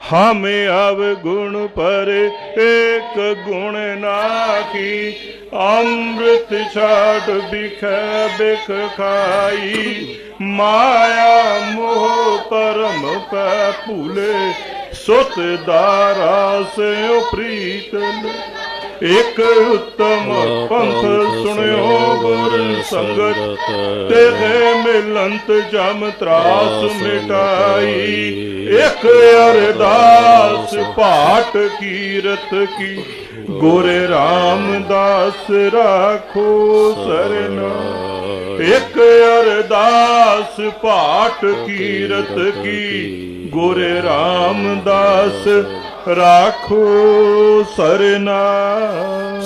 ਹਮ ਅਵ ਗੁਣ ਪਰ ਏਕ ਗੁਣ ਨਾਹੀ, ਅੰਮ੍ਰਿਤ ਛਾੜ ਬਿਖੈ ਬਿਖ ਖਾਈ। ਮਾਇਆ ਮੋਹ ਪਰਮ ਪੈ ਭੂਲੇ, ਸੁਤ ਦਾਰਾ ਸਿਉ ਪ੍ਰੀਤਨ ਇਕ ਉਤਮ ਪੰਥ ਸੁਣਿਓ ਗੁਰ ਸੰਗਤ ਤੇਰੇ ਮਿਲੰਤ ਜਮ ਤਰਾਸ ਮਿਟਾਈ। ਇਕ ਅਰਦਾਸ ਪਾਟ ਕੀਰਤ ਕੀ। ਗੁਰੇ ਰਾਮਦਾਸ ਰਾਖੋ ਸਰਨਾ। ਇਕ ਅਰਦਾਸ ਪਾਟ ਕੀਰਤ ਕੀ। ਗੁਰੇ ਰਾਮਦਾਸ ਰਾਖੋ ਸਰਨਾ।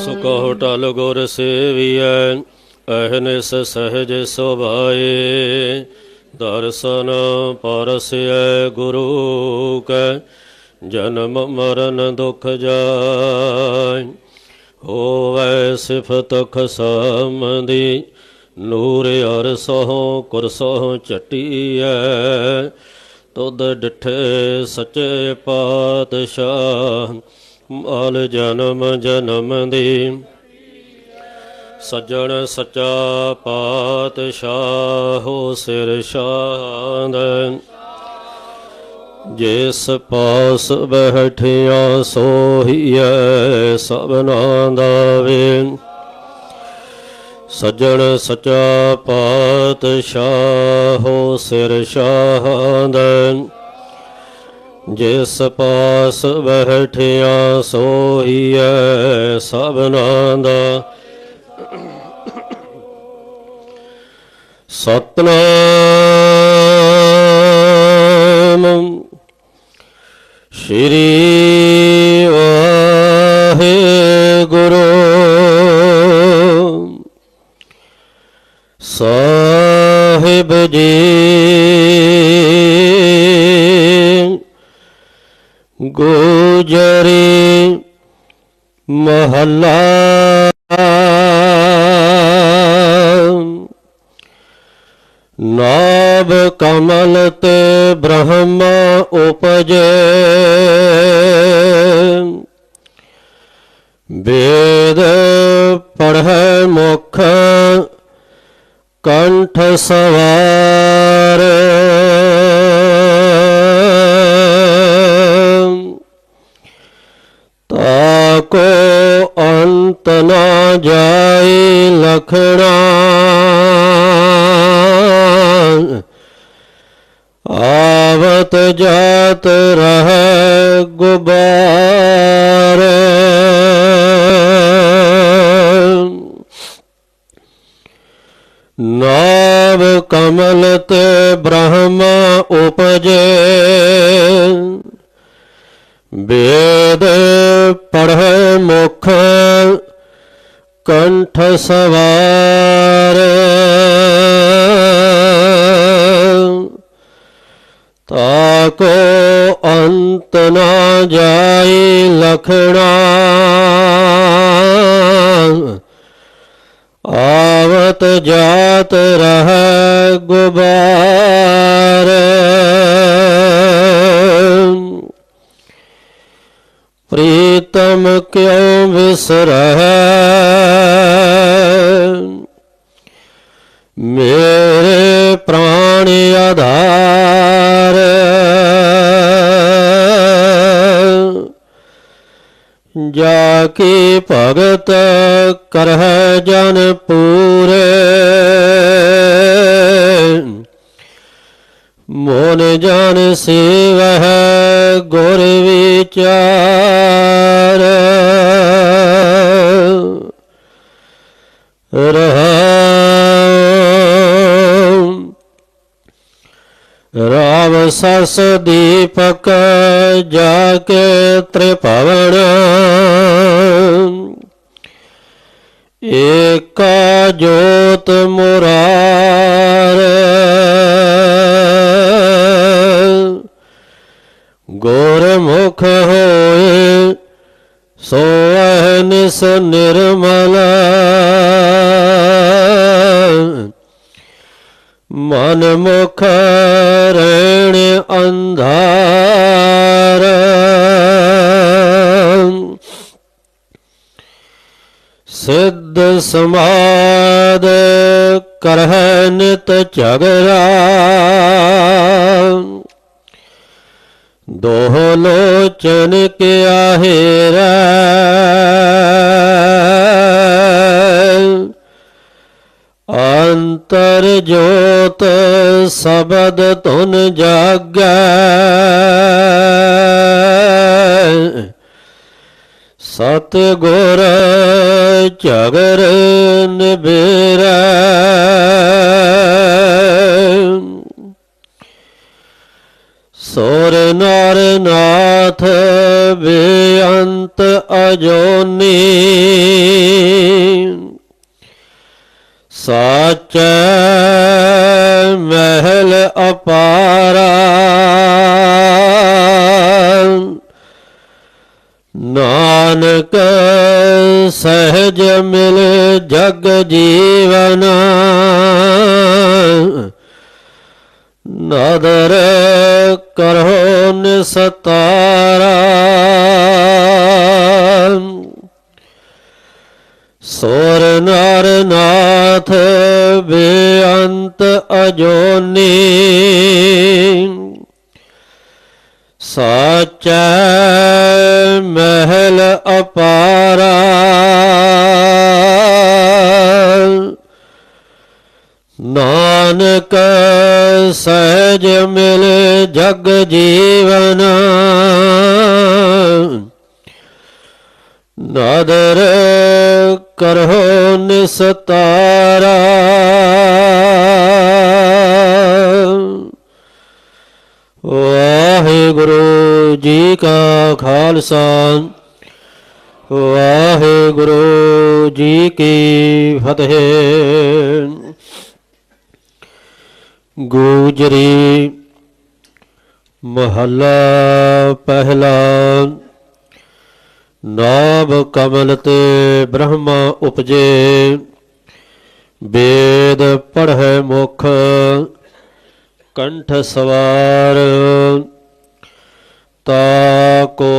ਸੁ ਕਹੋ ਟਲ ਗੁਰ ਸੇਵੀਐ, ਅਹਨਿਸ ਸਹਜ ਸੁਭਾਏ। ਦਰਸ਼ਨ ਪਰਸੈ ਗੁਰੂ ਕੈ, ਜਨਮ ਮਰਨ ਦੁਖ ਜਾਇ ਹੋਵੈ ਸਿਫਤ ਖਸਮਦੀ ਨੂਰ ਅਰ ਸਹੁ ਕੁਰਸਹੁ ਚਟੀਐ। ਤੁਧ ਡਿਠੇ ਸੱਚੇ ਪਾਤਸ਼ਾਹ, ਮਾਲ ਜਨਮ ਜਨਮ ਦੀ। ਸੱਜਣ ਸੱਚਾ ਪਾਤਸ਼ਾਹ, ਹੋ ਸਿਰ ਸ਼ਾਂਦ। ਜਿਸ ਪਾਸ ਬੈਠਿਆ, ਸੋਹੀਐ ਸਭਨਾ ਦਾ ਵੇ। ਸੱਜਣ ਸੱਚਾ ਪਾਤਸ਼ਾਹੋ ਸਿਰ ਸ਼ਾਂਦ ਜਿਸ ਪਾਸ ਬੈਠਿਆ ਸੋਹੀਐ ਸਭਨਾ ਦਾ ਸਤਨਾਮ ਸ਼੍ਰੀ ਜੀ। ਗੁਜਰੀ ਮਹੱਲਾ ਨਾਭ ਕਮਲ ਤੇ ਬ੍ਰਹਮ ਉਪਜੇ। ਕੰਠ ਸਵਾਰ। ਤਾਕੋ ਅੰਤ ਨਾ ਜਾਏ ਲਖਣਾ। ਆਵਤ ਜਾਤ ਰਹਿ ਗੁਬਾਰ ਨਾਭ ਕਮਲ ਤੇ ਬ੍ਰਹਮ ਉਪਜੇ। ਵੇਦ ਪੜ੍ਹੈ ਮੁਖ ਕੰਠ ਸਵਾਰ। ਤਾਕੋ ਅੰਤ ਨਾ ਜਾ ਆਵਤ ਜਾਤ ਰਹਿ ਗੁਬਾਰ। ਪ੍ਰੀਤਮ ਕਿਉ ਵਿਸਰਹਿ? ਮੇਰੇ ਪ੍ਰਾਣ ਆਧਾਰ। ਜਾ ਕੀ ਭਗਤ ਕਰਹਿ ਜਨ ਪੂਰੇ ਜਨ ਸੇਵਹਿ ਗੁਰ ਵਿਚਾਰ। ਰਹਾਉ ਰਾਮ ਸਸ ਦੀਪਕ ਜਾ ਕੇ ਤ੍ਰਿਭਵਨ ਏਕਾ ਜੋਤ ਮੁਰਾਰ ਰਸ ਨਿਰਮਲ। ਮਨ ਮੁਖ ਰਣ ਅੰਧਾਰ। ਸਿੱਧ ਸਮਾਦ ਕਰਹਿ ਨਿਤ ਦੋਹ ਲੋਚਨ ਕੇ ਆਹੇ ਰੈ ਅੰਤਰ ਜੋਤ ਸਬਦ ਧੁਨ ਜਾਗੈ ਸਤ ਗੁਰ ਝਗਰ ਨਿਬੇਰੈ ਸੋਰ ਨਰ ਨਾਥ ਬੇਅੰਤ ਅਜੋਨੀ। ਸਾਚੈ ਮਹਿਲ ਅਪਾਰਾ ਨਾਨਕ ਸਹਿਜ ਮਿਲ ਜਗ ਜੀਵਨ ਨਦਰ ਕਰੋ ਨਿਸਤਾਰਾ ਸੋ ਅਜੋਨੀ। ਸਾਚੈ ਮਹਿਲ ਅਪਾਰਾ। ਨਾਨਕ ਸਹਿਜ ਮਿਲ ਜਗ ਜੀਵਨ। ਨਾਦਰ ਕਰੋ ਨਿਸਤਾਰਾ। ਵਾਹਿਗੁਰੂ ਜੀ ਕਾ ਖਾਲਸਾ। ਵਾਹਿਗੁਰੂ ਜੀ ਕੀ ਫਤਿਹ। ਗੂਜਰੀ ਮਹੱਲਾ ਪਹਿਲਾ। ਨਾਭ ਕਮਲ ਤੇ ਬ੍ਰਹਮਾ ਉਪਜੇ। ਵੇਦ ਪੜ੍ਹੈ ਮੁਖ, ਕੰਠ ਸਵਾਰ। ਤਾ ਕੋ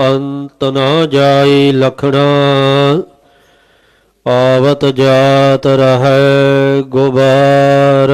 ਅੰਤ ਨਾ ਜਾਈ ਲਖਣਾ ਆਵਤ ਜਾਤ ਰਹੈ ਗੁਬਾਰ।